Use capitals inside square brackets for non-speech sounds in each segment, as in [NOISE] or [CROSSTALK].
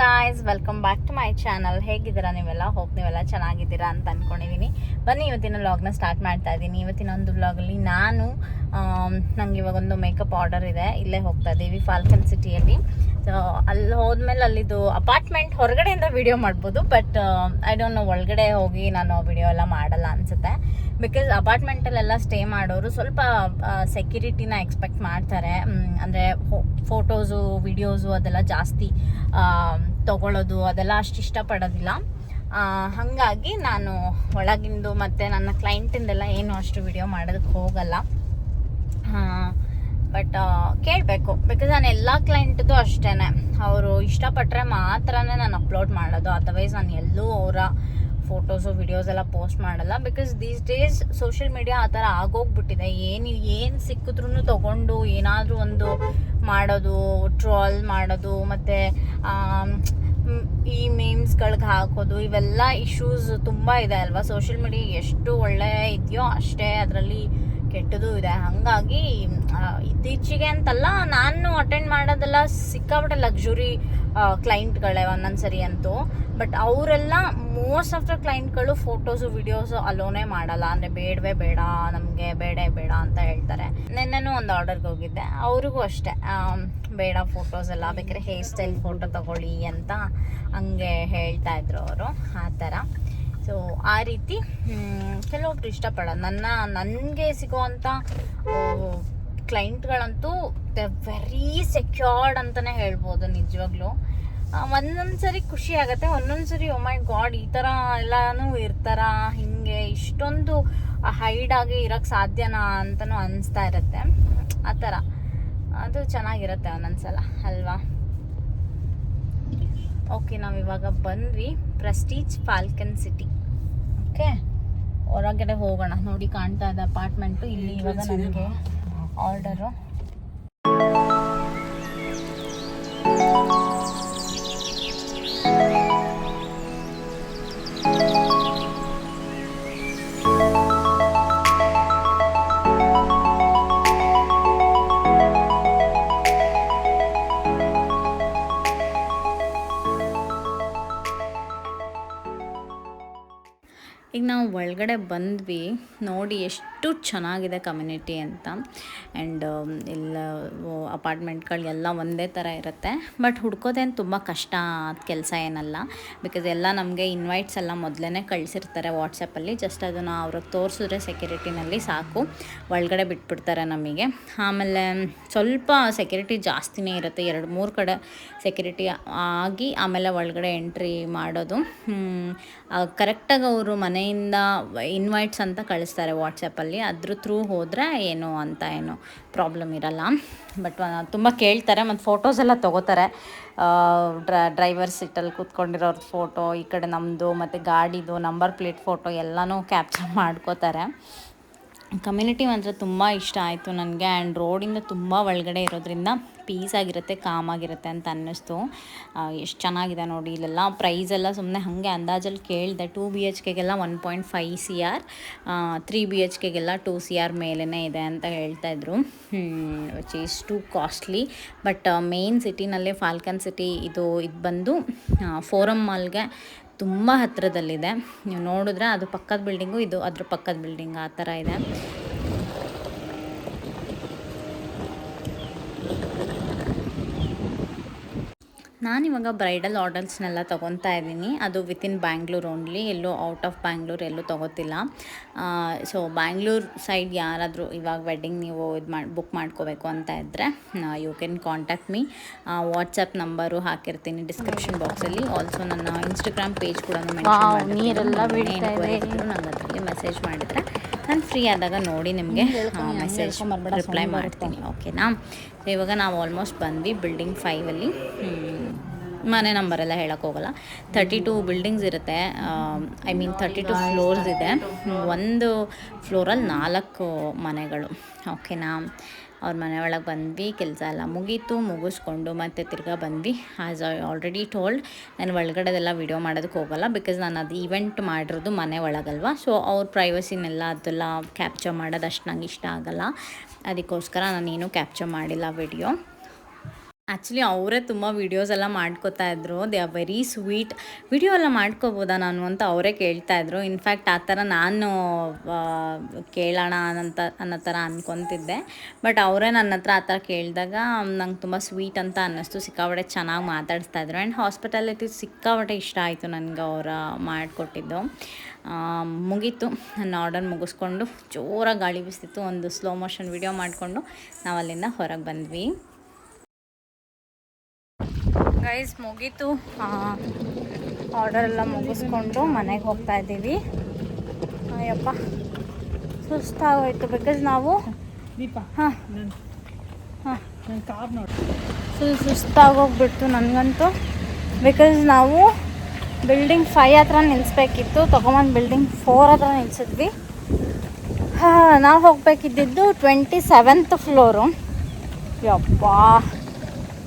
Guys welcome back to my channel ಹೇಗಿದ್ದೀರಾ ನೀವೆಲ್ಲ? Hope ನೀವೆಲ್ಲ ಚೆನ್ನಾಗಿದ್ದೀರಾ ಅಂತ ಅಂದ್ಕೊಂಡಿದ್ದೀನಿ ಬನ್ನಿ, ಇವತ್ತಿನ ವ್ಲಾಗ್ನ ಸ್ಟಾರ್ಟ್ ಮಾಡ್ತಾ ಇದ್ದೀನಿ. ಇವತ್ತಿನ ಒಂದು ವ್ಲಾಗಲ್ಲಿ ನಾನು ನಂಗೆ ಇವಾಗ ಒಂದು ಮೇಕಪ್ ಆರ್ಡರ್ ಇದೆ. ಇಲ್ಲೇ ಹೋಗ್ತಾ ಇದ್ದೀವಿ ಫಾಲ್ಕನ್ ಸಿಟಿಯಲ್ಲಿ ಸೊ ಅಲ್ಲಿ ಹೋದ್ಮೇಲೆ ಅಲ್ಲಿದು ಅಪಾರ್ಟ್ಮೆಂಟ್ ಹೊರಗಡೆಯಿಂದ ವಿಡಿಯೋ ಮಾಡ್ಬೋದು ಬಟ್ ಐ ಡೋಂಟ್ ನೋ ಒಳಗಡೆ ಹೋಗಿ ನಾನು ವಿಡಿಯೋ ಎಲ್ಲ ಮಾಡಲ್ಲ ಅನ್ಸುತ್ತೆ. ಬಿಕಾಸ್ ಅಪಾರ್ಟ್ಮೆಂಟಲ್ಲೆಲ್ಲ ಸ್ಟೇ ಮಾಡೋರು ಸ್ವಲ್ಪ ಸೆಕ್ಯೂರಿಟಿನ ಎಕ್ಸ್ಪೆಕ್ಟ್ ಮಾಡ್ತಾರೆ. ಅಂದರೆ ಫೋಟೋಸು ವಿಡಿಯೋಸು ಅದೆಲ್ಲ ಜಾಸ್ತಿ ತಗೊಳ್ಳೋದು ಅದೆಲ್ಲ ಅಷ್ಟು ಇಷ್ಟಪಡೋದಿಲ್ಲ. ಹಾಗಾಗಿ ನಾನು ಒಳಗಿಂದು ಮತ್ತು ನನ್ನ ಕ್ಲೈಂಟಿಂದೆಲ್ಲ ಏನು ಅಷ್ಟು ವಿಡಿಯೋ ಮಾಡೋದಕ್ಕೆ ಹೋಗಲ್ಲ. ಬಟ್ ಕೇಳಬೇಕು. ಬಿಕಾಸ್ ನಾನು ಎಲ್ಲ ಕ್ಲೈಂಟ್ದು ಅಷ್ಟೇ ಅವರು ಇಷ್ಟಪಟ್ಟರೆ ಮಾತ್ರನೇ ನಾನು ಅಪ್ಲೋಡ್ ಮಾಡೋದು. ಅದರ್ವೈಸ್ ನಾನು ಎಲ್ಲೂ ಅವರ ಫೋಟೋಸು ವಿಡಿಯೋಸ್ ಎಲ್ಲ ಪೋಸ್ಟ್ ಮಾಡಲ್ಲ. Because these days social media ಆ ಥರ ಆಗೋಗ್ಬಿಟ್ಟಿದೆ. ಏನು ಏನು ಸಿಕ್ಕಿದ್ರೂ ತೊಗೊಂಡು ಏನಾದರೂ ಒಂದು ಮಾಡೋದು ಟ್ರಾಲ್ ಮಾಡೋದು, ಮತ್ತು ಈ ಮೀಮ್ಸ್ಗಳಿಗೆ ಹಾಕೋದು, ಇವೆಲ್ಲ ಇಶ್ಯೂಸ್ ತುಂಬ ಇದೆ ಅಲ್ವಾ? ಸೋಷಿಯಲ್ ಮೀಡಿಯಾ ಎಷ್ಟು ಒಳ್ಳೆಯ ಇದೆಯೋ ಅಷ್ಟೇ. ಅದರಲ್ಲಿ ಕೆಟ್ಟದು ಇದೆ. ಹಾಗಾಗಿ ಇತ್ತೀಚೆಗೆ ಅಂತಲ್ಲ ನಾನು ಅಟೆಂಡ್ ಮಾಡೋದೆಲ್ಲ ಸಿಕ್ಕಾಬಿಟ್ಟೆ ಲಕ್ಸುರಿ ಕ್ಲೈಂಟ್ಗಳೇ ಒಂದೊಂದು ಸರಿ ಅಂತೂ. ಬಟ್ ಅವರೆಲ್ಲ ಮೋಸ್ಟ್ ಆಫ್ ದ ಕ್ಲೈಂಟ್ಗಳು ಫೋಟೋಸು ವಿಡಿಯೋಸು ಅಲೋನೇ ಮಾಡಲ್ಲ. ಅಂದರೆ ಬೇಡವೇ ಬೇಡ, ನಮಗೆ ಬೇಡ ಬೇಡ ಅಂತ ಹೇಳ್ತಾರೆ. ನಿನ್ನೆನೂ ಒಂದು ಆರ್ಡರ್ಗೆ ಹೋಗಿದ್ದೆ. ಅವ್ರಿಗೂ ಅಷ್ಟೇ. ಬೇಡ ಫೋಟೋಸ್ ಎಲ್ಲ, ಬೇಕಾದ್ರೆ ಹೇರ್ ಸ್ಟೈಲ್ ಫೋಟೋ ತಗೊಳ್ಳಿ ಅಂತ ಹಂಗೆ ಹೇಳ್ತಾ ಇದ್ರು ಅವರು. ಆ ಥರ. ಸೊ ಆ ರೀತಿ ಕೆಲವೊಬ್ರು ಇಷ್ಟಪಡೋದು ನನ್ನ, ನನಗೆ ಸಿಗುವಂಥ ಕ್ಲೈಂಟ್ಗಳಂತೂ ದ ವೆರಿ ಸೆಕ್ಯೂರ್ಡ್ ಅಂತಲೇ ಹೇಳ್ಬೋದು ನಿಜವಾಗ್ಲೂ. ಒಂದೊಂದು ಸರಿ ಖುಷಿ ಆಗುತ್ತೆ ಒಂದೊಂದು ಸರಿ ಮೈ ಗಾಡ್, ಈ ಥರ ಎಲ್ಲನೂ ಇರ್ತಾರ? ಹಿಂಗೆ ಇಷ್ಟೊಂದು ಹೈಡ್ ಆಗಿ ಇರೋಕ್ಕೆ ಸಾಧ್ಯನಾ? ಅಂತಲೂ ಅನಿಸ್ತಾ ಇರುತ್ತೆ. ಆ ಥರ ಅದು ಚೆನ್ನಾಗಿರುತ್ತೆ ಒಂದೊಂದ್ಸಲ, ಅಲ್ವಾ? ಓಕೆ ನಾವು ಇವಾಗ ಬಂದ್ವಿ. ಪ್ರೆಸ್ಟೀಜ್ ಫಾಲ್ಕನ್ ಸಿಟಿ ಓಕೆ ಹೊರಗಡೆ ಹೋಗೋಣ. ನೋಡಿ ಕಾಣ್ತಾ ಇದೆ ಅಪಾರ್ಟ್ಮೆಂಟು ಇಲ್ಲಿ ಇವಾಗ ನನಗೆ ಆರ್ಡರು ಈಗ ನಾವು ಒಳಗಡೆ ಬಂದ್ವಿ ನೋಡಿ ಎಷ್ಟು ಚೆನ್ನಾಗಿದೆ ಕಮ್ಯುನಿಟಿ ಅಂತ. ಆ್ಯಂಡ್ ಎಲ್ಲ ಅಪಾರ್ಟ್ಮೆಂಟ್ಗಳೆಲ್ಲ ಒಂದೇ ಥರ ಇರುತ್ತೆ. ಬಟ್ ಹುಡ್ಕೋದೇನು ತುಂಬ ಕಷ್ಟ ಕೆಲಸ ಏನಲ್ಲ. ಬಿಕಾಸ್ ಎಲ್ಲ ನಮಗೆ ಇನ್ವೈಟ್ಸ್ ಎಲ್ಲ ಮೊದಲೇ ಕಳಿಸಿರ್ತಾರೆ ವಾಟ್ಸಪ್ಪಲ್ಲಿ ಜಸ್ಟ್ ಅದನ್ನು ಅವ್ರಿಗೆ ತೋರಿಸಿದ್ರೆ ಸೆಕ್ಯೂರಿಟಿನಲ್ಲಿ ಸಾಕು. ಒಳಗಡೆ ಬಿಟ್ಬಿಡ್ತಾರೆ ನಮಗೆ. ಆಮೇಲೆ ಸ್ವಲ್ಪ ಸೆಕ್ಯೂರಿಟಿ ಜಾಸ್ತಿನೇ ಇರುತ್ತೆ. ಎರಡು, ಮೂರು ಕಡೆ ಸೆಕ್ಯೂರಿಟಿ ಆಗಿ ಆಮೇಲೆ ಒಳಗಡೆ ಎಂಟ್ರಿ ಮಾಡೋದು. ಕರೆಕ್ಟಾಗಿ ಅವರು ಮನೆಯಿಂದ ಇನ್ವೈಟ್ಸ್ ಅಂತ ಕಳಿಸ್ತಾರೆ ವಾಟ್ಸಪ್ಪಲ್ಲಿ ಅದ್ರ ಥ್ರೂ ಹೋದರೆ ಏನು ಅಂತ ಏನು ಪ್ರಾಬ್ಲಮ್ ಇರಲ್ಲ. ಬಟ್ ತುಂಬ ಕೇಳ್ತಾರೆ ಮತ್ತು ಫೋಟೋಸ್ ಎಲ್ಲ ತೊಗೋತಾರೆ. ಡ್ರ ಡ್ರೈವರ್ ಸೀಟಲ್ಲಿ ಕೂತ್ಕೊಂಡಿರೋರ ಫೋಟೋ ಈ ಕಡೆ ನಮ್ಮದು ಮತ್ತು ಗಾಡಿದು ನಂಬರ್ ಪ್ಲೇಟ್ ಫೋಟೋ ಎಲ್ಲನೂ ಕ್ಯಾಪ್ಚರ್ ಮಾಡ್ಕೋತಾರೆ. ಕಮ್ಯುನಿಟಿ ಮಾತ್ರ ತುಂಬ ಇಷ್ಟ ಆಯಿತು ನನಗೆ ಆ್ಯಂಡ್ ರೋಡಿಂದ ತುಂಬ ಒಳಗಡೆ ಇರೋದ್ರಿಂದ ಪೀಸ್ ಆಗಿರುತ್ತೆ, ಕಾಮ್ ಆಗಿರುತ್ತೆ ಅಂತ ಅನ್ನಿಸ್ತು. ಎಷ್ಟು ಚೆನ್ನಾಗಿದೆ ನೋಡಿ, ಇಲ್ಲೆಲ್ಲ ಪ್ರೈಸ್ ಎಲ್ಲ ಸುಮ್ಮನೆ ಹಾಗೆ ಅಂದಾಜಲ್ಲಿ ಕೇಳಿದೆ. Two B H ಕೆಗೆಲ್ಲ one point five C R three B H ಕೆಗೆಲ್ಲ two C R ಮೇಲೇ ಇದೆ ಅಂತ ಹೇಳ್ತಾಯಿದ್ರು which is too costly but main ಸಿಟಿನಲ್ಲೇ Falcon city ಇದು ಇದು ಬಂದು ಫೋರಮ್ ಮಾಲ್ಗೆ ತುಂಬ ಹತ್ತಿರದಲ್ಲಿದೆ ನೀವು ನೋಡಿದ್ರೆ ಅದು ಪಕ್ಕದ ಬಿಲ್ಡಿಂಗು ಇದು ಅದ್ರ ಪಕ್ಕದ ಬಿಲ್ಡಿಂಗ್ ಆ ಥರ ಇದೆ. ನಾನಿವಾಗ ಬ್ರೈಡಲ್ ಆರ್ಡರ್ಸ್ನೆಲ್ಲ ತೊಗೊತಾ ಇದ್ದೀನಿ. ಅದು ವಿತಿನ್ ಬ್ಯಾಂಗ್ಳೂರ್ ಓನ್ಲಿ ಎಲ್ಲೂ ಔಟ್ ಆಫ್ ಬ್ಯಾಂಗ್ಳೂರ್ ಎಲ್ಲೂ ತೊಗೋತಿಲ್ಲ. ಸೊ ಬ್ಯಾಂಗ್ಳೂರ್ ಸೈಡ್ ಯಾರಾದರೂ ಇವಾಗ ವೆಡ್ಡಿಂಗ್ ನೀವು ಇದು ಮಾಡಿ ಬುಕ್ ಮಾಡ್ಕೋಬೇಕು ಅಂತ ಇದ್ದರೆ you can contact me WhatsApp number ಹಾಕಿರ್ತೀನಿ ಡಿಸ್ಕ್ರಿಪ್ಷನ್ ಬಾಕ್ಸಲ್ಲಿ ಆಲ್ಸೋ ನನ್ನ ಇನ್ಸ್ಟಾಗ್ರಾಮ್ ಪೇಜ್ ಕೂಡ ನೀರೆಲ್ಲ. ನಂಗೆ ಅದರಲ್ಲಿ ಮೆಸೇಜ್ ಮಾಡಿದರೆ ನಾನು ಫ್ರೀ ಆದಾಗ ನೋಡಿ ನಿಮಗೆ. ಮೆಸೇಜ್ ರಿಪ್ಲೈ ಮಾಡ್ತೀನಿ. ಓಕೆನಾ ಇವಾಗ ನಾವು ಆಲ್ಮೋಸ್ಟ್ ಬಂದ್ವಿ ಬಿಲ್ಡಿಂಗ್ ಫೈವಲ್ಲಿ ಮನೆ ನಂಬರೆಲ್ಲ ಹೇಳಕ್ಕೆ ಹೋಗಲ್ಲ. ತರ್ಟಿ ಟು ಬಿಲ್ಡಿಂಗ್ಸ್ ಇರುತ್ತೆ I mean thirty two floors ಇದೆ. ಒಂದು ಫ್ಲೋರಲ್ಲಿ ನಾಲ್ಕು ಮನೆಗಳು. ಓಕೆನಾ ಅವ್ರ ಮನೆ ಒಳಗೆ ಬಂದ್ವಿ, ಕೆಲಸ ಎಲ್ಲ ಮುಗೀತು, ಮುಗಿಸ್ಕೊಂಡು ಮತ್ತೆ ತಿರ್ಗಾ ಬಂದ್ವಿ. ಆ್ಯಸ್ ಐ ಆಲ್ರೆಡಿ ಟೋಲ್ಡ್ ನಾನು ಒಳಗಡೆದೆಲ್ಲ ವಿಡಿಯೋ ಮಾಡೋದಕ್ಕೆ ಹೋಗಲ್ಲ ಬಿಕಾಸ್ ನಾನು ಅದು ಈವೆಂಟ್ ಮಾಡಿರೋದು ಮನೆ ಒಳಗಲ್ವಾ. ಸೊ ಅವ್ರ ಪ್ರೈವಸಿನೆಲ್ಲ ಅದೆಲ್ಲ ಕ್ಯಾಪ್ಚರ್ ಮಾಡೋದು ಅಷ್ಟು ನಂಗೆ ಇಷ್ಟ ಆಗಲ್ಲ. ಅದಕ್ಕೋಸ್ಕರ ನಾನೇನು ಕ್ಯಾಪ್ಚರ್ ಮಾಡಿಲ್ಲ ವಿಡಿಯೋ ಆ್ಯಕ್ಚುಲಿ ಅವರೇ ತುಂಬ ವೀಡಿಯೋಸ್ ಎಲ್ಲ ಮಾಡ್ಕೋತಾ ಇದ್ರು. They are very sweet video ಎಲ್ಲ ಮಾಡ್ಕೋಬೋದಾ ನಾನು ಅಂತ ಅವರೇ ಕೇಳ್ತಾ ಇದ್ರು. ಇನ್ಫ್ಯಾಕ್ಟ್ ಆ ಥರ ನಾನು ಕೇಳೋಣ ಅನ್ನಂತ, ಅನ್ನೋ ಥರ ಅಂದ್ಕೊತಿದ್ದೆ ಬಟ್ ಅವರೇ ನನ್ನ ಹತ್ರ ಆ ಥರ ಕೇಳಿದಾಗ ನಂಗೆ ತುಂಬ ಸ್ವೀಟ್ ಅಂತ ಅನ್ನಿಸ್ತು. ಸಿಕ್ಕಾಪಟ್ಟೆ ಚೆನ್ನಾಗಿ ಮಾತಾಡಿಸ್ತಾ ಇದ್ರು. ಆ್ಯಂಡ್ ಹಾಸ್ಪಿಟಾಲಿಟಿ ಸಿಕ್ಕಾಪಟ್ಟೆ ಇಷ್ಟ ಆಯಿತು ನನಗೆ ಅವರ ಮಾಡಿಕೊಟ್ಟಿದ್ದು. ಮುಗೀತು. ನನ್ನ ಆರ್ಡರ್ ಮುಗಿಸ್ಕೊಂಡು ಜೋರಾಗಿ ಗಾಳಿ ಬಿಸ್ತಿತ್ತು. ಒಂದು ಸ್ಲೋ ಮೋಷನ್ ವಿಡಿಯೋ ಮಾಡಿಕೊಂಡು ನಾವು ಅಲ್ಲಿಂದ ಹೊರಗೆ ಬಂದ್ವಿ. ಗೈಸ್ ಮುಗೀತು. ಆರ್ಡರ್ ಎಲ್ಲ ಮುಗಿಸ್ಕೊಂಡು ಮನೆಗೆ ಹೋಗ್ತಾ ಇದ್ದೀವಿ. ಅಯ್ಯಪ್ಪ ಸುಸ್ತಾಗೋಯ್ತು ಬಿಕಾಸ್ ನಾವು ದೀಪ ಹಾಂ. ಹಾಂ. ಫುಲ್ ಸುಸ್ತಾಗೋಗ್ಬಿಡ್ತು ನನಗಂತೂ. ಬಿಕಾಸ್ ನಾವು ಬಿಲ್ಡಿಂಗ್ ಫೈ ಹತ್ರ ನಿಲ್ಲಿಸ್ಬೇಕಿತ್ತು ತೊಗೊಂಬಂದು ಬಿಲ್ಡಿಂಗ್ ಫೋರ್ ಹತ್ರ ನಿಲ್ಸಿದ್ವಿ. ಹಾಂ ನಾವು ಹೋಗಬೇಕಿದ್ದಿದ್ದು ಟ್ವೆಂಟಿ ಸೆವೆಂತ್ ಫ್ಲೋರು ಯಪ್ಪಾ.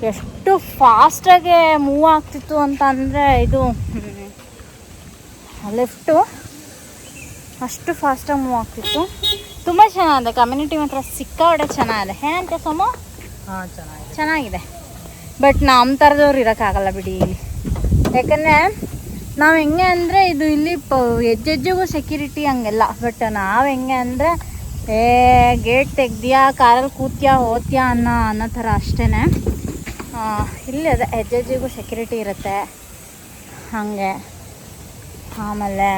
ಎಷ್ಟು ಫಾಸ್ಟಾಗೆ ಮೂವ್ ಆಗ್ತಿತ್ತು ಅಂತ ಅಂದರೆ ಇದು ಲೆಫ್ಟು ಅಷ್ಟು ಫಾಸ್ಟಾಗಿ ಮೂವ್ ಆಗ್ತಿತ್ತು. ತುಂಬ ಚೆನ್ನಾಗಿದೆ ಕಮ್ಯುನಿಟಿ ಮಾತ್ರ ಸಿಕ್ಕಾಪಟ್ಟೆ ಚೆನ್ನಾಗಿದೆ. ಏನಂತೆ ಸೋಮು? ಹಾಂ ಚೆನ್ನಾಗಿದೆ. ಚೆನ್ನಾಗಿದೆ. ಬಟ್ ನಮ್ಮ ಥರದವ್ರು ಇರೋಕ್ಕಾಗಲ್ಲ ಬಿಡಿ. ಇಲ್ಲಿ ಯಾಕಂದರೆ ನಾವು ಹೆಂಗೆ ಅಂದರೆ ಇದು ಇಲ್ಲಿ ಪ ಹೆಜ್ಜೆಜ್ಜೆಗೂ ಸೆಕ್ಯೂರಿಟಿ ಹಂಗೆಲ್ಲ. ಬಟ್ ನಾವು ಹೆಂಗೆ ಅಂದರೆ ಏ ಗೇಟ್ ತೆಗ್ದಿಯಾ ಕಾರಲ್ಲಿ ಕೂತ್ಯಾ ಹೋತ್ಯಾ ಅನ್ನೋ ಅನ್ನೋ ಥರ ಅಷ್ಟೇ ಇಲ್ಲಿ ಅದೇ ಹೆಜ್ಜೆಜ್ಜೆಗೂ ಸೆಕ್ಯೂರಿಟಿ ಇರುತ್ತೆ. ಹಾಗೆ. ಆಮೇಲೆ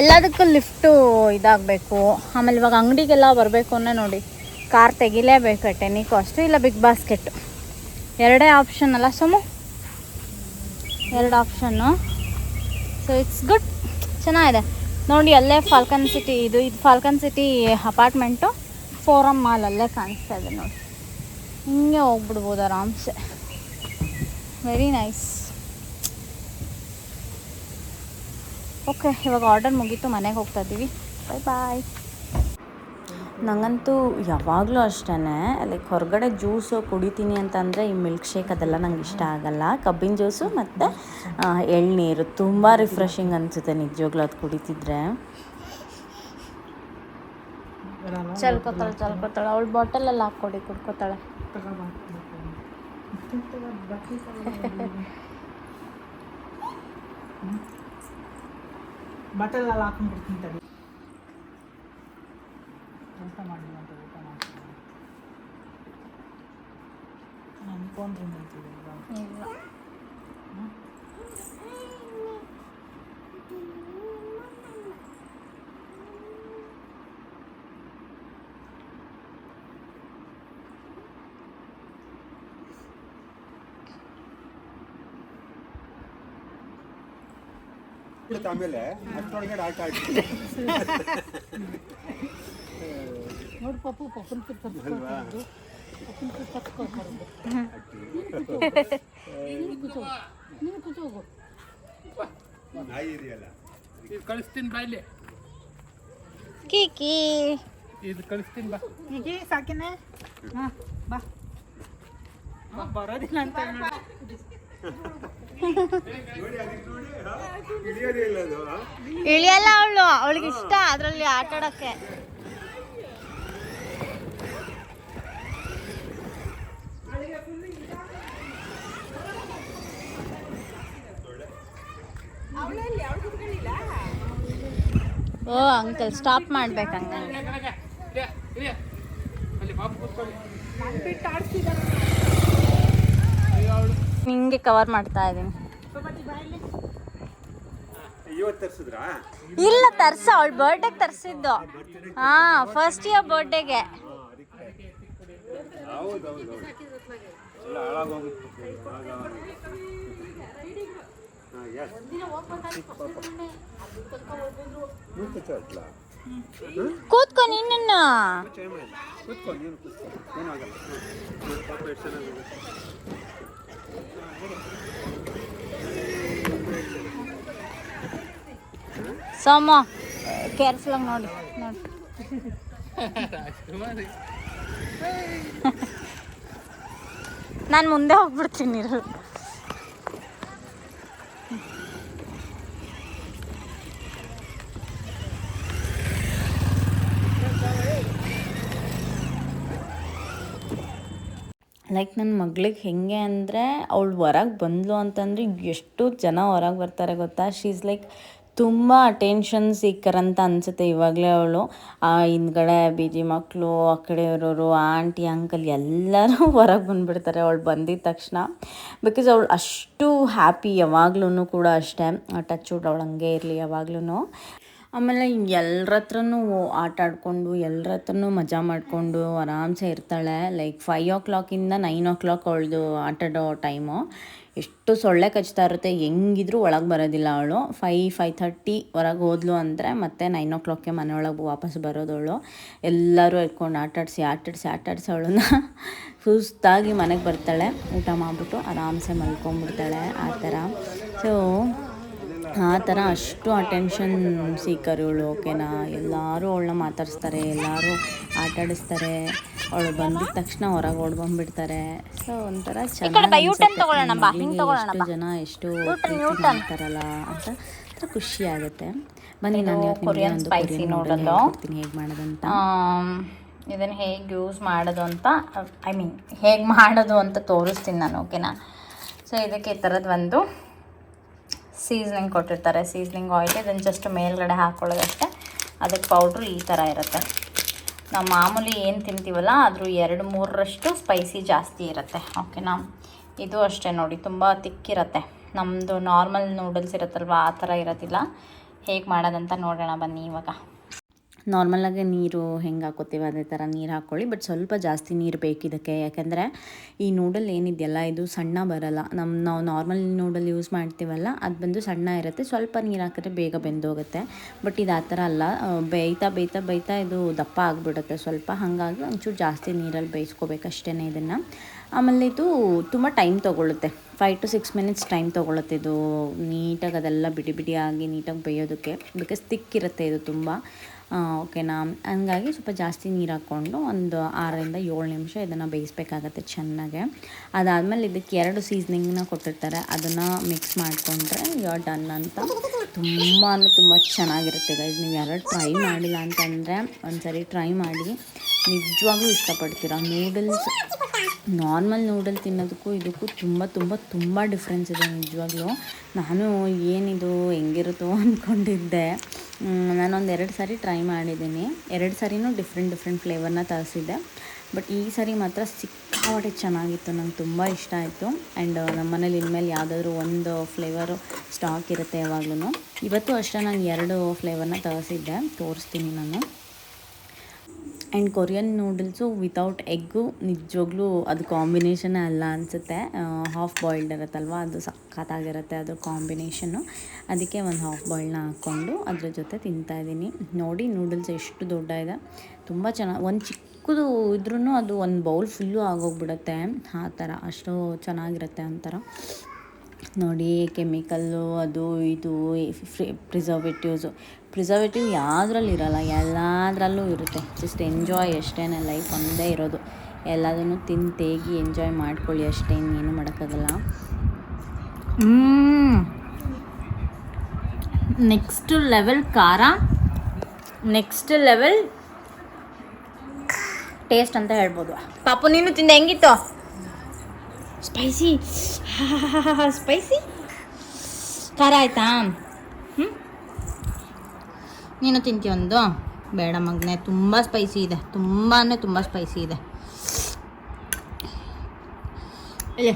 ಎಲ್ಲದಕ್ಕೂ ಲಿಫ್ಟು ಇದಾಗಬೇಕು. ಆಮೇಲೆ ಇವಾಗ ಅಂಗಡಿಗೆಲ್ಲ ಬರಬೇಕು ಅನ್ನೋ ನೋಡಿ. ಕಾರ್ ತೆಗಿಲೇಬೇಕು ಟೆನಿ ಕಾಸ್ಟು ಇಲ್ಲ ಬಿಗ್ ಬಾಸ್ಕೆಟ್ಟು ಎರಡೇ ಆಪ್ಷನ್ ಅಲ್ಲ ಸುಮು? ಎರಡು ಆಪ್ಷನ್ನು ಸೊ ಇಟ್ಸ್ ಗುಡ್ ಚೆನ್ನಾಗಿದೆ. ನೋಡಿ, ಅಲ್ಲೇ ಫಾಲ್ಕನ್ ಸಿಟಿ ಇದು. ಇದು Falcon city apartment Forum mall ಅಲ್ಲೇ ಕಾಣಿಸ್ತಾ ಇದೆ ನೋಡಿ. ಹಿಂಗೆ ಹೋಗ್ಬಿಡ್ಬೋದು ಆರಾಮ್ಸೆ. ವೆರಿ ನೈಸ್ ಓಕೆ ಇವಾಗ ಆರ್ಡರ್ ಮುಗೀತು ಮನೆಗೆ ಹೋಗ್ತಾ ಇದ್ದೀವಿ. ಬಾಯ್ ಬಾಯ್ ನನಗಂತೂ ಯಾವಾಗಲೂ ಅಷ್ಟೇ ಲೈಕ್ ಹೊರಗಡೆ ಜ್ಯೂಸು ಕುಡಿತೀನಿ ಅಂತಂದರೆ ಈ ಮಿಲ್ಕ್ ಶೇಕ್ ಅದೆಲ್ಲ ನಂಗೆ ಇಷ್ಟ ಆಗಲ್ಲ. ಕಬ್ಬಿನ ಜ್ಯೂಸು ಮತ್ತು ಎಳ್ನೀರು. ತುಂಬ ರಿಫ್ರೆಶಿಂಗ್ ಅನಿಸುತ್ತೆ ನಿಜವಾಗ್ಲೂ ಅದು ಕುಡಿತಿದ್ರೆ. ಚಲ್ಕೋತಾಳೆ ಚಲ್ಕೋತಾಳೆ. ಅವಳು ಬಾಟಲಲ್ಲಿ ಹಾಕ್ಕೊಡಿ ಕುಡ್ಕೋತಾಳೆ. [LAUGHS] ಬಟಲ್ ಎಲ್ಲ ಹಾಕೊಂಡ್ಬಿಡ್ತೀನಿ ತಡಿ. ಊಟ ಮಾಡಿಲ್ಲ ಅಂತ ಊಟ ಮಾಡ್ತೀನಿ. ಅನ್ಕೊಂಡ್ರೆ ಇಲ್ಲ. ಬಿಡುತ್ತೆ ಆಮೇಲೆ ಅಷ್ಟರೊಳಗಡೆ ಆಟ ಆಡ್ತೀವಿ ನೋಡಿ ಪಪ್ಪು ಪಪ್ಪನ ಕರ್ಸ್ಕೊಂಡು ಪಪ್ಪನ ಕರ್ಸ್ಕೊಂಡು ನೀನು ಕೂಚೋ ನೀನು ಕೂಚೋ ಹೋಗು. ನಾಯಿ ಇದೆಯಲ್ಲ? ಇದು ಕಳಿಸ್ತೀನಿ ಬಾಯ್ಲಿ ಕೀಕಿ ಇದು ಕಳಿಸ್ತೀನಿ ಬಾ. ಹೀಗೆ ಸಾಕಿನೆ? ಹಾಂ ಬಾ. ಬಾ, ಬರೋದಿಲ್ಲ ಅಂತ ನೋಡಿ ಹಿಡಿಯೋದೇ ಇಲ್ಲ ಅದು ಆ? ಇಳಿಯಲ್ಲ ಅವಳು. ಅವಳಿಗೆ ಇಷ್ಟ ಅದರಲ್ಲಿ ಆಟ ಆಡೋಕ್ಕೆ ಓ ಅಂಕಲ್ ಸ್ಟಾಪ್ ಮಾಡ್ಬೇಕು ಅಂಕಲ್. ಅಲ್ಲಿ ಹಿಂಗೆ ಕವರ್ ಮಾಡ್ತಾ ಇದ್ದೀನಿ ಇಲ್ಲ ತರ್ಸ ಅವಳು ಬರ್ಡೇಗೆ ತರಿಸಿದ್ದು. ಹಾ ಫಸ್ಟ್ ಇಯರ್ ಬರ್ಡೇಗೆ ಕೂತ್ಕೋ ನಿನ್ನ ಕೂತ್ಕೊ ಸೋಮ ಕೇರ್ಫುಲ್ ಆಗಿ ನೋಡಿ. ನೋಡಿ ನಾನು ಮುಂದೆ ಹೋಗ್ಬಿಡ್ತೀನಿ ಇರು. ಲೈಕ್ ನನ್ನ ಮಗಳಿಗೆ ಹೇಗೆ ಅಂದರೆ ಅವಳು ಹೊರಗೆ ಬಂದಳು ಅಂತಂದರೆ ಎಷ್ಟು ಜನ ಹೊರಗೆ ಬರ್ತಾರೆ ಗೊತ್ತಾ? ಶೀಸ್ ಲೈಕ್ ತುಂಬ ಅಟೆನ್ಷನ್ ಸೀಕರ್ ಅಂತ ಅನಿಸುತ್ತೆ ಇವಾಗಲೇ ಅವಳು. ಹಿಂದ್ಗಡೆ ಬೀದಿ ಮಕ್ಕಳು ಆ ಕಡೆ ಇರೋರು ಆಂಟಿ ಅಂಕಲ್ ಎಲ್ಲರೂ [LAUGHS] ಹೊರಗೆ ಬಂದುಬಿಡ್ತಾರೆ ಅವಳು ಬಂದಿದ ತಕ್ಷಣ. ಬಿಕಾಸ್ ಅವಳು ಅಷ್ಟು ಹ್ಯಾಪಿ ಯಾವಾಗ್ಲೂ ಕೂಡ ಅಷ್ಟೇ. ಟಚ್ ವುಡ್ ಅವಳು ಹಂಗೆ ಇರಲಿ ಯಾವಾಗ್ಲೂ ಆಮೇಲೆ ಎಲ್ಲರ ಹತ್ರನೂ ಆಟ ಆಡಿಕೊಂಡು ಎಲ್ಲರ ಹತ್ರನೂ ಮಜಾ ಮಾಡಿಕೊಂಡು ಆರಾಮ್ಸೆ ಇರ್ತಾಳೆ. ಲೈಕ್ ಫೈವ್ ಓ ಕ್ಲಾಕಿಂದ ನೈನ್ ಓ ಕ್ಲಾಕ್ ಅವಳದು ಆಟಾಡೋ ಟೈಮು ಎಷ್ಟು ಸೊಳ್ಳೆ ಕಚ್ತಾ ಇರುತ್ತೆ, ಹೆಂಗಿದ್ರೂ ಒಳಗೆ ಬರೋದಿಲ್ಲ ಅವಳು. ಫೈ ಫೈ ಥರ್ಟಿ ಹೊರಗೆ ಹೋದ್ಲು ಅಂದರೆ ಮತ್ತೆ ನೈನ್ ಓ ಕ್ಲಾಕ್ಗೆ ಮನೆಯೊಳಗೆ ವಾಪಸ್ ಬರೋದವಳು ಎಲ್ಲರೂ ಎತ್ಕೊಂಡು ಆಟಾಡಿಸಿ ಆಟಾಡಿಸಿ ಆಟಾಡಿಸಿ ಅವಳನ್ನ. ಸುಸ್ತಾಗಿ ಮನೆಗೆ ಬರ್ತಾಳೆ. ಊಟ ಮಾಡಿಬಿಟ್ಟು ಆರಾಮ್ಸೆ ಮಲ್ಕೊಂಡ್ಬಿಡ್ತಾಳೆ ಆ ಥರ. ಸೊ ಆ ಥರ ಅಷ್ಟು ಅಟೆನ್ಷನ್ ಸೀಕರ್ ಇವಳು ಓಕೆನಾ ಎಲ್ಲರೂ ಅವಳನ್ನ ಮಾತಾಡಿಸ್ತಾರೆ ಎಲ್ಲರೂ ಆಟಾಡಿಸ್ತಾರೆ ಅವಳು ಬಂದಿದ ತಕ್ಷಣ ಹೊರಗೆ ಓಡ್ಬಂದ್ಬಿಡ್ತಾರೆ ಸೊ ಒಂಥರ ಚೆನ್ನಾಗಿ ಎಷ್ಟು ಜನ ಎಷ್ಟು ಮಾಡ್ತಾರಲ್ಲ ಅಂತ ಒಂಥರ ಖುಷಿ ಆಗುತ್ತೆ. ಬನ್ನಿ ನಾನು ಒಂದು ಕೊರಿಯನ್ ಸ್ಪೈಸಿ ನೋಡಲ್ ಹೇಳ್ಕೊಡ್ತೀನಿ ಹೇಗೆ ಮಾಡೋದಂತ. ಇದನ್ನು ಹೇಗೆ ಯೂಸ್ ಮಾಡೋದು ಅಂತ ಐ ಮೀನ್ ಹೇಗೆ ಮಾಡೋದು ಅಂತ ತೋರಿಸ್ತೀನಿ ನಾನು ಓಕೆನಾ ಸೊ ಇದಕ್ಕೆ ಈ ಥರದ್ದು ಒಂದು ಸೀಸ್ನಿಂಗ್ ಕೊಟ್ಟಿರ್ತಾರೆ ಸೀಸ್ನಿಂಗ್ ಆಯಿಲ್ ಇದನ್ನು ಜಸ್ಟ್ ಮೇಲ್ಗಡೆ ಹಾಕ್ಕೊಳ್ಳೋದಷ್ಟೇ ಅದಕ್ಕೆ ಪೌಡ್ರು ಈ ಥರ ಇರುತ್ತೆ. ನಾವು ಮಾಮೂಲಿ ಏನು ತಿಂತೀವಲ್ಲ, ಆದರೂ ಎರಡು ಮೂರರಷ್ಟು ಸ್ಪೈಸಿ ಜಾಸ್ತಿ ಇರುತ್ತೆ. ಓಕೆನಾ ಇದು ಅಷ್ಟೇ ನೋಡಿ, ತುಂಬ ತಿಕ್ಕಿರುತ್ತೆ. ನಮ್ಮದು ನಾರ್ಮಲ್ ನೂಡಲ್ಸ್ ಇರುತ್ತಲ್ವ, ಆ ಥರ ಇರೋದಿಲ್ಲ ಹೇಗೆ ಮಾಡೋದಂತ ನೋಡೋಣ ಬನ್ನಿ ಇವಾಗ. ನಾರ್ಮಲಾಗಿ ನೀರು ಹೆಂಗೆ ಹಾಕೋತೀವಿ, ಅದೇ ಥರ ನೀರು ಹಾಕ್ಕೊಳ್ಳಿ ಬಟ್ ಸ್ವಲ್ಪ ಜಾಸ್ತಿ ನೀರು ಬೇಕು ಇದಕ್ಕೆ. ಯಾಕಂದರೆ ಈ ನೂಡಲ್ ಏನಿದೆಯಲ್ಲ, ಇದು ಸಣ್ಣ ಬರಲ್ಲ. ನಮ್ಮ ನಾವು ನಾರ್ಮಲ್ ನೂಡಲ್ ಯೂಸ್ ಮಾಡ್ತೀವಲ್ಲ, ಅದು ಬಂದು ಸಣ್ಣ ಇರುತ್ತೆ. ಸ್ವಲ್ಪ ನೀರು ಹಾಕಿದ್ರೆ ಬೇಗ ಬೆಂದೋಗುತ್ತೆ. ಬಟ್ ಇದು ಆ ಥರ ಅಲ್ಲ ಬೇಯ್ತಾ ಬೇಯ್ತಾ ಬೇಯ್ತಾ ಇದು ದಪ್ಪ ಆಗಿಬಿಡುತ್ತೆ. ಸ್ವಲ್ಪ ಹಾಗಾಗಿ ಒಂಚೂರು ಜಾಸ್ತಿ ನೀರಲ್ಲಿ ಬೇಯಿಸ್ಕೋಬೇಕಷ್ಟೇ ಇದನ್ನು. ಆಮೇಲೆ ಇದು ತುಂಬ time ತೊಗೊಳುತ್ತೆ. Five to six minutes time ತೊಗೊಳುತ್ತೆ ಇದು. ನೀಟಾಗಿ ಅದೆಲ್ಲ ಬಿಡಿ ಬಿಡಿಯಾಗಿ ನೀಟಾಗಿ ಬೇಯೋದಕ್ಕೆ. ಬಿಕಾಸ್ ತಿಕ್ಕಿರುತ್ತೆ ಇದು ತುಂಬ. ಓಕೆನಾ ಹಂಗಾಗಿ ಸ್ವಲ್ಪ ಜಾಸ್ತಿ ನೀರು ಹಾಕ್ಕೊಂಡು ಒಂದು ಆರರಿಂದ ಏಳು ನಿಮಿಷ ಇದನ್ನು ಬೇಯಿಸ್ಬೇಕಾಗತ್ತೆ ಚೆನ್ನಾಗೆ. ಅದಾದಮೇಲೆ ಇದಕ್ಕೆ ಎರಡು ಸೀಸ್ನಿಂಗ್ನ ಕೊಟ್ಟಿರ್ತಾರೆ. ಅದನ್ನು ಮಿಕ್ಸ್ ಮಾಡಿಕೊಂಡ್ರೆ ಯರ್ ಡನ್ ಅಂತ. ತುಂಬ ಅಂದರೆ ತುಂಬ ಚೆನ್ನಾಗಿರುತ್ತೆ ಗೈಸ್ ನೀವು ಯಾರು ಟ್ರೈ ಮಾಡಿಲ್ಲ ಅಂತಂದರೆ ಒಂದ್ಸರಿ ಟ್ರೈ ಮಾಡಿ. ನಿಜವಾಗ್ಲೂ ಇಷ್ಟಪಡ್ತೀರಾ? ನೂಡಲ್ಸ್ ನಾರ್ಮಲ್ ನೂಡಲ್ ತಿನ್ನೋದಕ್ಕೂ ಇದಕ್ಕೂ ತುಂಬ ತುಂಬ ತುಂಬ ಡಿಫ್ರೆನ್ಸ್ ಇದೆ ನಿಜವಾಗ್ಲೂ. ನಾನು ಏನಿದು, ಹೆಂಗಿರುತ್ತೋ ಅಂದ್ಕೊಂಡಿದ್ದೆ ನಾನೊಂದು ಎರಡು ಸಾರಿ ಟ್ರೈ ಮಾಡಿದ್ದೀನಿ. ಎರಡು ಸಾರಿನೂ ಡಿಫ್ರೆಂಟ್ ಡಿಫ್ರೆಂಟ್ ಫ್ಲೇವರ್ನ ತರಿಸಿದ್ದೆ. ಬಟ್ ಈ ಸಾರಿ ಮಾತ್ರ ಸಿಕ್ಕಾಪಟ್ಟೆ ಚೆನ್ನಾಗಿತ್ತು, ನಂಗೆ ತುಂಬ ಇಷ್ಟ ಆಯಿತು. ಆ್ಯಂಡ್ ನಮ್ಮ ಮನೇಲಿ ಇನ್ಮೇಲೆ ಯಾವುದಾದ್ರೂ ಒಂದು ಫ್ಲೇವರು ಸ್ಟಾಕ್ ಇರುತ್ತೆ ಯಾವಾಗ್ಲೂ ಇವತ್ತು ಅಷ್ಟೇ ನಾನು ಎರಡು ಫ್ಲೇವರ್ನ ತರಿಸಿದ್ದೆ. ತೋರಿಸ್ತೀನಿ ನಾನು. And Korean noodles without egg ನಿಜವಾಗ್ಲೂ ಅದು ಕಾಂಬಿನೇಷನ್ ಅಲ್ಲ ಅನಿಸುತ್ತೆ. ಹಾಫ್ ಬಾಯ್ಲ್ಡ್ ಇರುತ್ತಲ್ವ, ಅದು ಸಖತ್ತಾಗಿರುತ್ತೆ ಅದು ಕಾಂಬಿನೇಷನ್ನು ಅದಕ್ಕೆ ಒಂದು ಹಾಫ್ ಬಾಯ್ಲ್ನ ಹಾಕ್ಕೊಂಡು ಅದ್ರ ಜೊತೆ ತಿಂತಾಯಿದ್ದೀನಿ ನೋಡಿ ನೂಡಲ್ಸ್ ಎಷ್ಟು ದೊಡ್ಡ ಇದೆ. ತುಂಬ ಚೆನ್ನಾಗಿ, ಒಂದು ಚಿಕ್ಕದು ಇದ್ರೂ ಅದು ಒಂದು ಬೌಲ್ ಫುಲ್ಲು ಆಗೋಗ್ಬಿಡುತ್ತೆ. ಆ ಥರ, ಅಷ್ಟು ಚೆನ್ನಾಗಿರುತ್ತೆ ಒಂಥರ. ನೋಡಿ ಕೆಮಿಕಲ್ಲು ಅದು, ಇದು ಪ್ರಿಸರ್ವೇಟಿವ್ಸು ಪ್ರಿಸರ್ವೇಟಿವ್ ಯಾವುದ್ರಲ್ಲಿ ಇರಲ್ಲ, ಎಲ್ಲದರಲ್ಲೂ ಇರುತ್ತೆ. ಜಸ್ಟ್ ಎಂಜಾಯ್ ಅಷ್ಟೇ ಲೈಫ್ ಒಂದೇ ಇರೋದು. ಎಲ್ಲದನ್ನು ತಿಂದು ತೇಗಿ ಎಂಜಾಯ್ ಮಾಡ್ಕೊಳ್ಳಿ ಅಷ್ಟೇ, ಇನ್ನೇನು ಮಾಡೋಕ್ಕಾಗಲ್ಲ. ನೆಕ್ಸ್ಟ್ ಲೆವೆಲ್ ಖಾರ. ನೆಕ್ಸ್ಟ್ ಲೆವೆಲ್ ಟೇಸ್ಟ್ ಅಂತ ಹೇಳ್ಬೋದು. ಪಾಪು, ನೀನು ತಿಂದ, ಹೆಂಗಿತ್ತು? ಸ್ಪೈಸಿ ಸ್ಪೈಸಿ [LAUGHS] ಖಾರ ಆಯ್ತಾ? ನೀನು ತಿಂತೀಯ ಒಂದು? ಬೇಡ ಮಗನೇ, ತುಂಬ ಸ್ಪೈಸಿ ಇದೆ. ತುಂಬಾ ತುಂಬ ಸ್ಪೈಸಿ ಇದೆ. ಏ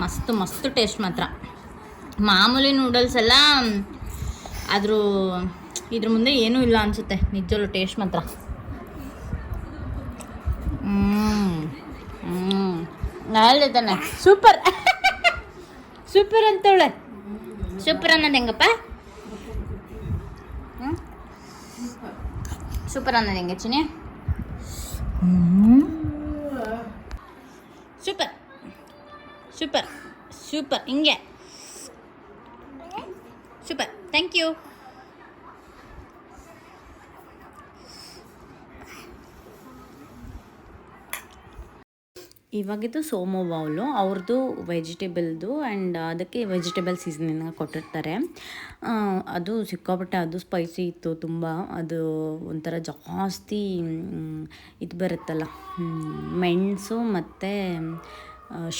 ಮಸ್ತ್ ಮಸ್ತ್ ಟೇಸ್ಟ್ ಮಾತ್ರ. ಮಾಮೂಲಿ ನೂಡಲ್ಸ್ ಎಲ್ಲ ಅದ್ರ ಇದ್ರ ಮುಂದೆ ಏನೂ ಇಲ್ಲ ಅನಿಸುತ್ತೆ ನಿಜವಲ್ಲೂ ಟೇಸ್ಟ್ ಮಾತ್ರ. ಹ್ಞೂ ತಾನೆ ಸೂಪರ್ ಸೂಪರ್ ಅಂತವಳೆ ಸೂಪರ್ ಅನ್ನೋದು ಹೆಂಗಪ್ಪ? ಸೂಪರ್ ಅನ್ನೋದು ಹೆಂಗೆ ಚಿನಿ ಸೂಪರ್ ಸೂಪರ್ ಸೂಪರ್ ಹಿಂಗೆ. ಸೂಪರ್ ಥ್ಯಾಂಕ್ ಯು ಇವಾಗಿದ್ದು ಸೋಮೋ ಬೌಲು ಅವ್ರದ್ದು ವೆಜಿಟೇಬಲ್ದು ಆ್ಯಂಡ್ ಅದಕ್ಕೆ ವೆಜಿಟೇಬಲ್ ಸೀಸನಿಂಗ್ ಕೊಟ್ಟಿರ್ತಾರೆ. ಅದು ಸಿಕ್ಕಾಪಟ್ಟೆ ಅದು ಸ್ಪೈಸಿ ಇತ್ತು, ತುಂಬ ಅದು ಒಂಥರ ಜಾಸ್ತಿ ಇದು ಬರುತ್ತಲ್ಲ ಮೆಣಸು ಮತ್ತು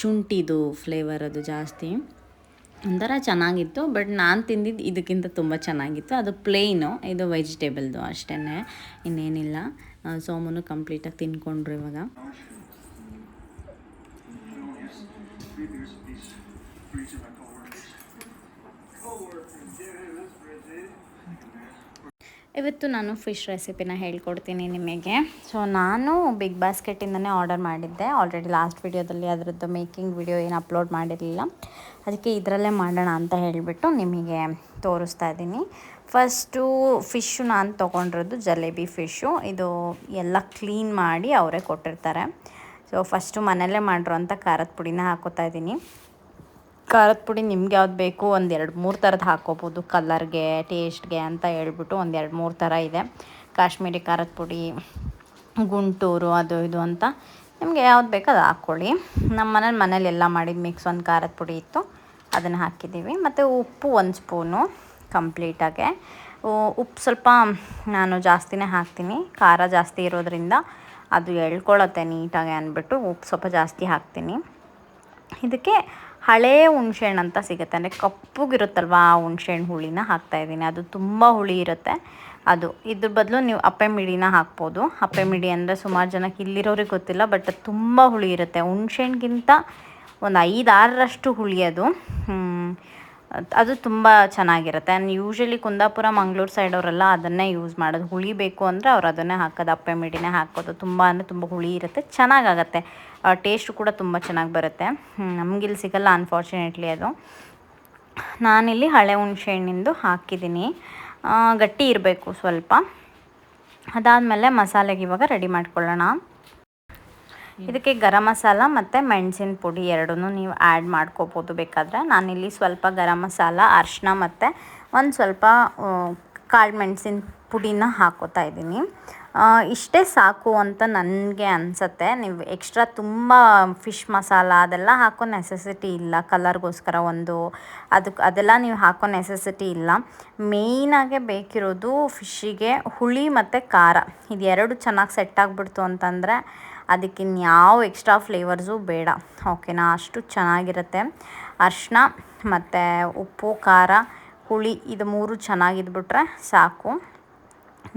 ಶುಂಠಿದು ಫ್ಲೇವರ್ ಅದು ಜಾಸ್ತಿ. ಒಂಥರ ಚೆನ್ನಾಗಿತ್ತು, ಬಟ್ ನಾನು ತಿಂದಿದ್ದು ಇದಕ್ಕಿಂತ ತುಂಬ ಚೆನ್ನಾಗಿತ್ತು. ಅದು ಪ್ಲೇನು ಇದು ವೆಜಿಟೇಬಲ್ದು ಅಷ್ಟೇ ಇನ್ನೇನಿಲ್ಲ. ಸೋಮನು ಕಂಪ್ಲೀಟಾಗಿ ತಿನ್ಕೊಂಡ್ರು ಇವಾಗ. ಇವತ್ತು ನಾನು ಫಿಶ್ ರೆಸಿಪಿನ ಹೇಳ್ಕೊಡ್ತೀನಿ ನಿಮಗೆ. ಸೊ ನಾನು ಬಿಗ್ ಬಾಸ್ಕೆಟಿಂದನೇ ಆರ್ಡರ್ ಮಾಡಿದ್ದೆ. ಆಲ್ರೆಡಿ ಲಾಸ್ಟ್ ವಿಡಿಯೋದಲ್ಲಿ ಅದರದ್ದು ಮೇಕಿಂಗ್ ವಿಡಿಯೋ ಏನು ಅಪ್ಲೋಡ್ ಮಾಡಿರಲಿಲ್ಲ. ಅದಕ್ಕೆ ಇದರಲ್ಲೇ ಮಾಡೋಣ ಅಂತ ಹೇಳಿಬಿಟ್ಟು ನಿಮಗೆ ತೋರಿಸ್ತಾ ಇದ್ದೀನಿ. ಫಸ್ಟು ಫಿಶ್ಶು ನಾನು ತೊಗೊಂಡಿರೋದು ಜಲೇಬಿ ಫಿಶ್ಶು ಇದು ಎಲ್ಲ ಕ್ಲೀನ್ ಮಾಡಿ ಅವರೇ ಕೊಟ್ಟಿರ್ತಾರೆ. ಸೊ ಫಸ್ಟು ಮನೆಯಲ್ಲೇ ಮಾಡಿರೋಂಥ ಖಾರದ ಪುಡಿನ ಹಾಕೋತಾ ಇದ್ದೀನಿ. ಖಾರದ ಪುಡಿ ನಿಮ್ಗೆ ಯಾವ್ದು ಬೇಕು? ಒಂದು ಎರಡು ಮೂರು ಥರದ್ದು ಹಾಕ್ಕೋಬೋದು ಕಲರ್ಗೆ ಟೇಸ್ಟ್ಗೆ ಅಂತ ಹೇಳ್ಬಿಟ್ಟು ಒಂದು ಎರಡು ಮೂರು ಥರ ಇದೆ. ಕಾಶ್ಮೀರಿ ಖಾರದ ಪುಡಿ, ಗುಂಟೂರು, ಅದು ಇದು ಅಂತ. ನಿಮಗೆ ಯಾವ್ದು ಬೇಕೋ ಅದು ಹಾಕ್ಕೊಳ್ಳಿ ನಮ್ಮ ಮನೇಲಿ ಮನೇಲಿ ಎಲ್ಲ ಮಾಡಿದ ಮಿಕ್ಸ್ ಒಂದು ಖಾರದ ಪುಡಿ ಇತ್ತು. ಅದನ್ನು ಹಾಕಿದ್ದೀವಿ ಮತ್ತು ಉಪ್ಪು ಒಂದು ಸ್ಪೂನು ಕಂಪ್ಲೀಟಾಗೆ ಉಪ್ಪು ಸ್ವಲ್ಪ ನಾನು ಜಾಸ್ತಿನೇ ಹಾಕ್ತೀನಿ. ಖಾರ ಜಾಸ್ತಿ ಇರೋದ್ರಿಂದ ಅದು ಎಳ್ಕೊಳತ್ತೆ ನೀಟಾಗಿ ಅಂದ್ಬಿಟ್ಟು ಉಪ್ಪು ಸ್ವಲ್ಪ ಜಾಸ್ತಿ ಹಾಕ್ತೀನಿ. ಇದಕ್ಕೆ ಹಳೇ ಹುಣ್ಸೆಹಣ್ಣು ಅಂತ ಸಿಗುತ್ತೆ. ಅಂದರೆ ಕಪ್ಪುಗಿರುತ್ತಲ್ವ ಆ ಹುಣ್ಸೆಹಣ್ಣು ಹುಳಿನ ಹಾಕ್ತಾಯಿದ್ದೀನಿ ಅದು ತುಂಬ ಹುಳಿ ಇರುತ್ತೆ. ಅದು ಇದ್ರ ಬದಲು ನೀವು ಅಪ್ಪೆ ಮಿಡಿನ ಹಾಕ್ಬೋದು. ಅಪ್ಪೆ ಮಿಡಿ ಅಂದರೆ ಸುಮಾರು ಜನಕ್ಕೆ ಇಲ್ಲಿರೋರಿಗೆ ಗೊತ್ತಿಲ್ಲ, ಬಟ್ ತುಂಬ ಹುಳಿ ಇರುತ್ತೆ. ಹುಣ್ಸೆಹಣ್ಣಿಗಿಂತ ಒಂದು ಐದು ಆರರಷ್ಟು ಹುಳಿ ಅದು. ಅದು ತುಂಬ ಚೆನ್ನಾಗಿರುತ್ತೆ. And usually Kundapura, Mangaluru side ಅವರೆಲ್ಲ ಅದನ್ನೇ ಯೂಸ್ ಮಾಡೋದು. ಹುಳಿ ಬೇಕು ಅಂದರೆ ಅವ್ರು ಅದನ್ನೇ ಹಾಕೋದು. ಅಪ್ಪೆ ಮಿಡಿನೇ ಹಾಕೋದು. ತುಂಬ ಅಂದರೆ ತುಂಬ ಹುಳಿ ಇರುತ್ತೆ. ಚೆನ್ನಾಗಾಗತ್ತೆ. ಟೇಸ್ಟು ಕೂಡ ತುಂಬ ಚೆನ್ನಾಗಿ ಬರುತ್ತೆ. ನಮಗಿಲ್ಲಿ ಸಿಗಲ್ಲ ಅನ್ಫಾರ್ಚುನೇಟ್ಲಿ ಅದು. ನಾನಿಲ್ಲಿ ಹಳೆ ಹುಣಸೆ ಹಣ್ಣಿಂದು ಹಾಕಿದ್ದೀನಿ. ಗಟ್ಟಿ ಇರಬೇಕು ಸ್ವಲ್ಪ. ಅದಾದಮೇಲೆ ಮಸಾಲೆಗೆ ಇವಾಗ ರೆಡಿ ಮಾಡ್ಕೊಳ್ಳೋಣ. ಇದಕ್ಕೆ ಗರಂ ಮಸಾಲ ಮತ್ತು ಮೆಣಸಿನ ಪುಡಿ ಎರಡನ್ನೂ ನೀವು ಆ್ಯಡ್ ಮಾಡ್ಕೋಬೋದು ಬೇಕಾದರೆ. ನಾನಿಲ್ಲಿ ಸ್ವಲ್ಪ ಗರಂ ಮಸಾಲ, ಅರಿಶಿನ ಮತ್ತು ಒಂದು ಸ್ವಲ್ಪ ಕಾಳು ಮೆಣಸಿನ ಪುಡಿನ ಹಾಕೋತಾ ಇದ್ದೀನಿ. ಇಷ್ಟೇ ಸಾಕು ಅಂತ ನನಗೆ ಅನಿಸತ್ತೆ. ನೀವು ಎಕ್ಸ್ಟ್ರಾ ತುಂಬ ಫಿಶ್ ಮಸಾಲ ಅದೆಲ್ಲ ಹಾಕೋ ನೆಸೆಸಿಟಿ ಇಲ್ಲ ಕಲರ್ಗೋಸ್ಕರ ಒಂದು. ಅದಕ್ಕೆ ಅದೆಲ್ಲ ನೀವು ಹಾಕೋ ನೆಸೆಸಿಟಿ ಇಲ್ಲ. ಮೇಯ್ನಾಗೆ ಬೇಕಿರೋದು ಫಿಶ್ಶಿಗೆ ಹುಳಿ ಮತ್ತು ಖಾರ. ಇದೆರಡು ಚೆನ್ನಾಗಿ ಸೆಟ್ ಆಗಿಬಿಡ್ತು ಅಂತಂದರೆ ಅದಕ್ಕಿನ್ಯಾವ ಎಕ್ಸ್ಟ್ರಾ ಫ್ಲೇವರ್ಸು ಬೇಡ. ಓಕೆನಾ ಅಷ್ಟು ಚೆನ್ನಾಗಿರುತ್ತೆ. ಅರಿಶಿನ ಮತ್ತು ಉಪ್ಪು, ಖಾರ, ಹುಳಿ ಇದು ಮೂರು ಚೆನ್ನಾಗಿದ್ಬಿಟ್ರೆ ಸಾಕು.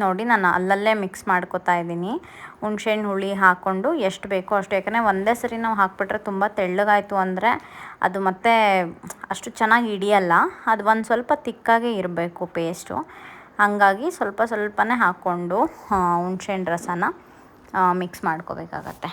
ನೋಡಿ ನಾನು ಅಲ್ಲಲ್ಲೇ ಮಿಕ್ಸ್ ಮಾಡ್ಕೊತಾ ಇದ್ದೀನಿ. ಹುಣ್ಸೆಹಣ್ಣು, ಹುಳಿ ಹಾಕ್ಕೊಂಡು ಎಷ್ಟು ಬೇಕೋ ಅಷ್ಟು. ಯಾಕಂದರೆ ಒಂದೇ ಸರಿ ನಾವು ಹಾಕ್ಬಿಟ್ರೆ ತುಂಬ ತೆಳ್ಳಗಾಯಿತು ಅಂದರೆ ಅದು ಮತ್ತೆ ಅಷ್ಟು ಚೆನ್ನಾಗಿ ಹಿಡಿಯಲ್ಲ. ಅದು ಒಂದು ಸ್ವಲ್ಪ ತಿಕ್ಕಾಗೆ ಇರಬೇಕು ಪೇಸ್ಟು ಹಾಗಾಗಿ ಸ್ವಲ್ಪ ಸ್ವಲ್ಪನೇ ಹಾಕ್ಕೊಂಡು ಹುಣ್ಸೆಹಣ್ಣು ರಸನ. ಮಿಕ್ಸ್ ಮಾಡ್ಕೋಬೇಕಾಗತ್ತೆ.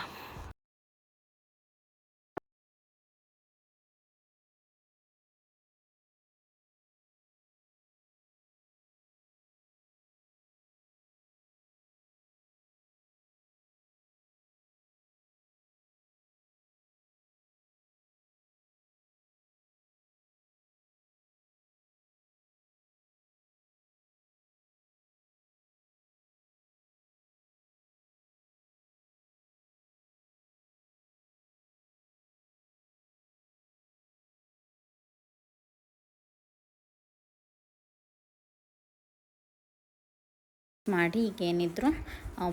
ಮಾಡಿ ಈಗ ಏನಿದ್ರು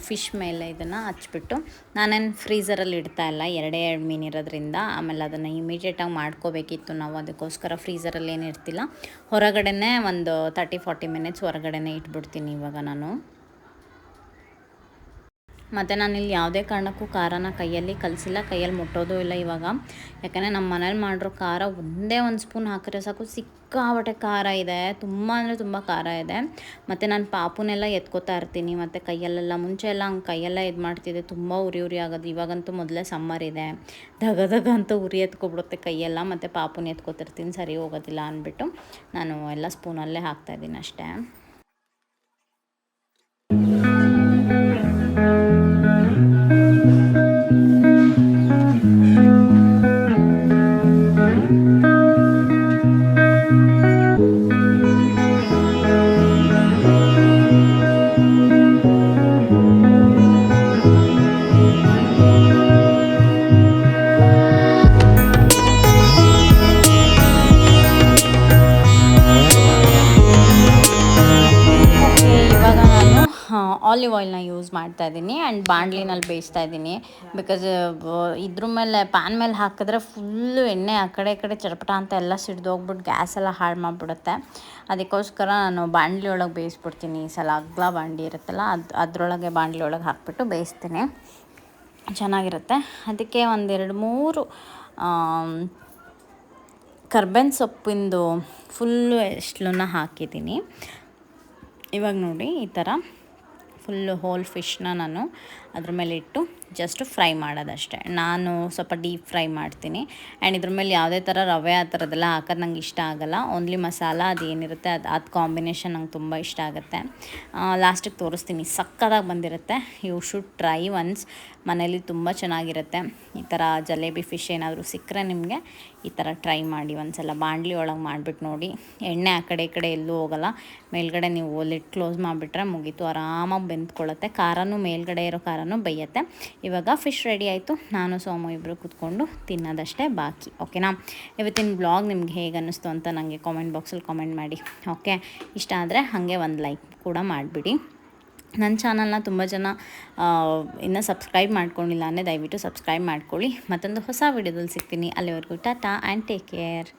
ಫಿಶ್ ಮೇಲೆ ಇದನ್ನು ಹಚ್ಬಿಟ್ಟು, ನಾನೇನು ಫ್ರೀಝರಲ್ಲಿ ಇಡ್ತಾ ಇಲ್ಲ, ಎರಡೇ ಎರಡು ಮೀನು ಇರೋದ್ರಿಂದ, ಆಮೇಲೆ ಅದನ್ನು ಇಮಿಡಿಯೇಟಾಗಿ ಮಾಡ್ಕೋಬೇಕಿತ್ತು ನಾವು, ಅದಕ್ಕೋಸ್ಕರ ಫ್ರೀಝರಲ್ಲಿ ಏನು ಇರ್ತಿಲ್ಲ. ಹೊರಗಡೆನೇ ಒಂದು ತರ್ಟಿ ಫಾರ್ಟಿ ಮಿನಿಟ್ಸ್ ಹೊರಗಡೆನೇ ಇಟ್ಬಿಡ್ತೀನಿ ಇವಾಗ ನಾನು. ಮತ್ತು ಇಲ್ಲಿ ಯಾವುದೇ ಕಾರಣಕ್ಕೂ ಖಾರನ ಕೈಯಲ್ಲಿ ಕಲಿಸಿಲ್ಲ, ಕೈಯಲ್ಲಿ ಮುಟ್ಟೋದು ಇಲ್ಲ ಇವಾಗ. ಯಾಕೆಂದರೆ ನಮ್ಮ ಮನೇಲಿ ಮಾಡಿರೋ ಖಾರ ಒಂದೇ ಒಂದು ಸ್ಪೂನ್ ಹಾಕಿದ್ರೆ ಸಾಕು. ಸಿಕ್ಕಾಬಟ್ಟೆ ಖಾರ ಇದೆ. ತುಂಬ ಅಂದರೆ ತುಂಬ ಖಾರ ಇದೆ. ಮತ್ತು ನಾನು ಪಾಪುನೆಲ್ಲ ಎತ್ಕೋತಾ ಇರ್ತೀನಿ. ಮತ್ತು ಕೈಯಲ್ಲೆಲ್ಲ, ಮುಂಚೆ ಎಲ್ಲ ಹಂಗೆ ಕೈಯೆಲ್ಲ ಇದು ಮಾಡ್ತಿದ್ದೆ. ತುಂಬ ಉರಿ ಉರಿ ಆಗೋದು. ಇವಾಗಂತೂ ಮೊದಲೇ ಸಮ್ಮರ್ ಇದೆ. ದಗ ದಗ ಅಂತ ಉರಿ ಎತ್ಕೊಬಿಡುತ್ತೆ ಕೈಯೆಲ್ಲ. ಮತ್ತು ಪಾಪುನ ಎತ್ಕೋತಿರ್ತೀನಿ. ಸರಿ ಹೋಗೋದಿಲ್ಲ ಅಂದ್ಬಿಟ್ಟು ನಾನು ಎಲ್ಲ ಸ್ಪೂನಲ್ಲೇ ಹಾಕ್ತಾಯಿದ್ದೀನಿ ಅಷ್ಟೇ. ಆಲಿವ್ ಆಯಿಲ್ನ ಯೂಸ್ ಮಾಡ್ತಾ ಇದ್ದೀನಿ ಆ್ಯಂಡ್ ಬಾಂಡ್ಲಿನಲ್ಲಿ ಬೇಯಿಸ್ತಾ ಇದ್ದೀನಿ ಬಿಕಾಸ್ ಇದ್ರ ಮೇಲೆ ಪ್ಯಾನ್ ಮೇಲೆ ಹಾಕಿದ್ರೆ ಫುಲ್ಲು ಎಣ್ಣೆ ಆ ಕಡೆ ಈ ಕಡೆ ಚಟಪಟ ಅಂತ ಎಲ್ಲ ಸಿಡ್ದು ಹೋಗ್ಬಿಟ್ಟು ಗ್ಯಾಸ್ ಎಲ್ಲ ಹಾಳು ಮಾಡಿಬಿಡುತ್ತೆ. ಅದಕ್ಕೋಸ್ಕರ ನಾನು ಬಾಂಡ್ಲಿ ಒಳಗೆ ಬೇಯಿಸ್ಬಿಡ್ತೀನಿ. ಈ ಸಲ ಅಗ್ಲ ಬಾಂಡಿ ಇರುತ್ತಲ್ಲ ಅದು, ಅದರೊಳಗೆ ಬಾಂಡ್ಲಿ ಒಳಗೆ ಹಾಕ್ಬಿಟ್ಟು ಬೇಯಿಸ್ತೀನಿ. ಚೆನ್ನಾಗಿರುತ್ತೆ. ಅದಕ್ಕೆ ಒಂದೆರಡು ಮೂರು ಕರ್ಬೆನ್ ಸೊಪ್ಪಿಂದು ಫುಲ್ಲು ಎಷ್ಟಲನ್ನ ಹಾಕಿದ್ದೀನಿ. ಇವಾಗ ನೋಡಿ ಈ ಥರ. ಫುಲ್ಲು ಹೋಲ್ ಫಿಶ್ನ ನಾನು ಅದ್ರ ಮೇಲೆ ಇಟ್ಟು ಜಸ್ಟ್ ಫ್ರೈ ಮಾಡೋದಷ್ಟೇ. ನಾನು ಸ್ವಲ್ಪ ಡೀಪ್ ಫ್ರೈ ಮಾಡ್ತೀನಿ. ಆ್ಯಂಡ್ ಇದ್ರ ಮೇಲೆ ಯಾವುದೇ ಥರ ರವೆ ಆ ಥರದ್ದೆಲ್ಲ ಹಾಕೋದು ನಂಗೆ ಇಷ್ಟ ಆಗೋಲ್ಲ. ಓನ್ಲಿ ಮಸಾಲ ಅದು ಏನಿರುತ್ತೆ ಅದು ಅದು ಕಾಂಬಿನೇಷನ್ ನಂಗೆ ತುಂಬ ಇಷ್ಟ ಆಗುತ್ತೆ. ಲಾಸ್ಟಿಗೆ ತೋರಿಸ್ತೀನಿ. ಸಕ್ಕದಾಗಿ ಬಂದಿರುತ್ತೆ. ಯು ಶುಡ್ ಟ್ರೈ ಒನ್ಸ್ ಮನೇಲಿ ತುಂಬ ಚೆನ್ನಾಗಿರುತ್ತೆ. ಈ ಥರ ಜಲೇಬಿ ಫಿಶ್ ಏನಾದರೂ ಸಿಕ್ಕರೆ ನಿಮಗೆ ಈ ಥರ ಟ್ರೈ ಮಾಡಿ ಒಂದ್ಸಲ. ಬಾಣಲಿ ಒಳಗೆ ಮಾಡಿಬಿಟ್ಟು ನೋಡಿ. ಎಣ್ಣೆ ಆ ಕಡೆ ಈ ಕಡೆ ಎಲ್ಲೂ ಹೋಗಲ್ಲ. ಮೇಲ್ಗಡೆ ನೀವು ಲಿಟ್ ಕ್ಲೋಸ್ ಮಾಡಿಬಿಟ್ರೆ ಮುಗೀತು. ಆರಾಮಾಗಿ ಬೆಂದ್ಕೊಳ್ಳುತ್ತೆ ಖಾರನೂ ಮೇಲ್ಗಡೆ ಇರೋ ಖಾರನೂ ಬೇಯುತ್ತೆ. ಇವಾಗ ಫಿಶ್ ರೆಡಿ ಆಯಿತು. ನಾನು, ಸೋಮು ಇಬ್ಬರು ಕೂತ್ಕೊಂಡು ತಿನ್ನೋದಷ್ಟೇ ಬಾಕಿ. ಓಕೆನಾ ಇವತ್ತಿನ ಬ್ಲಾಗ್ ನಿಮ್ಗೆ ಹೇಗೆ ಅನ್ನಿಸ್ತು ಅಂತ ನನಗೆ ಕಾಮೆಂಟ್ ಬಾಕ್ಸಲ್ಲಿ ಕಾಮೆಂಟ್ ಮಾಡಿ. ಓಕೆ ಇಷ್ಟ ಆದರೆ ಹಾಗೆ ಒಂದು ಲೈಕ್ ಕೂಡ ಮಾಡಿಬಿಡಿ. ನನ್ನ ಚಾನಲ್ನ ತುಂಬ ಜನ ಇನ್ನು ಸಬ್ಸ್ಕ್ರೈಬ್ ಮಾಡ್ಕೊಂಡಿಲ್ಲ ಅಂದರೆ ದಯವಿಟ್ಟು ಸಬ್ಸ್ಕ್ರೈಬ್ ಮಾಡ್ಕೊಳ್ಳಿ. ಮತ್ತೊಂದು ಹೊಸ ವಿಡಿಯೋದಲ್ಲಿ ಸಿಗ್ತೀನಿ. ಅಲ್ಲಿವರೆಗೂ ಟಾಟಾ ಆ್ಯಂಡ್ ಟೇಕ್ ಕೇರ್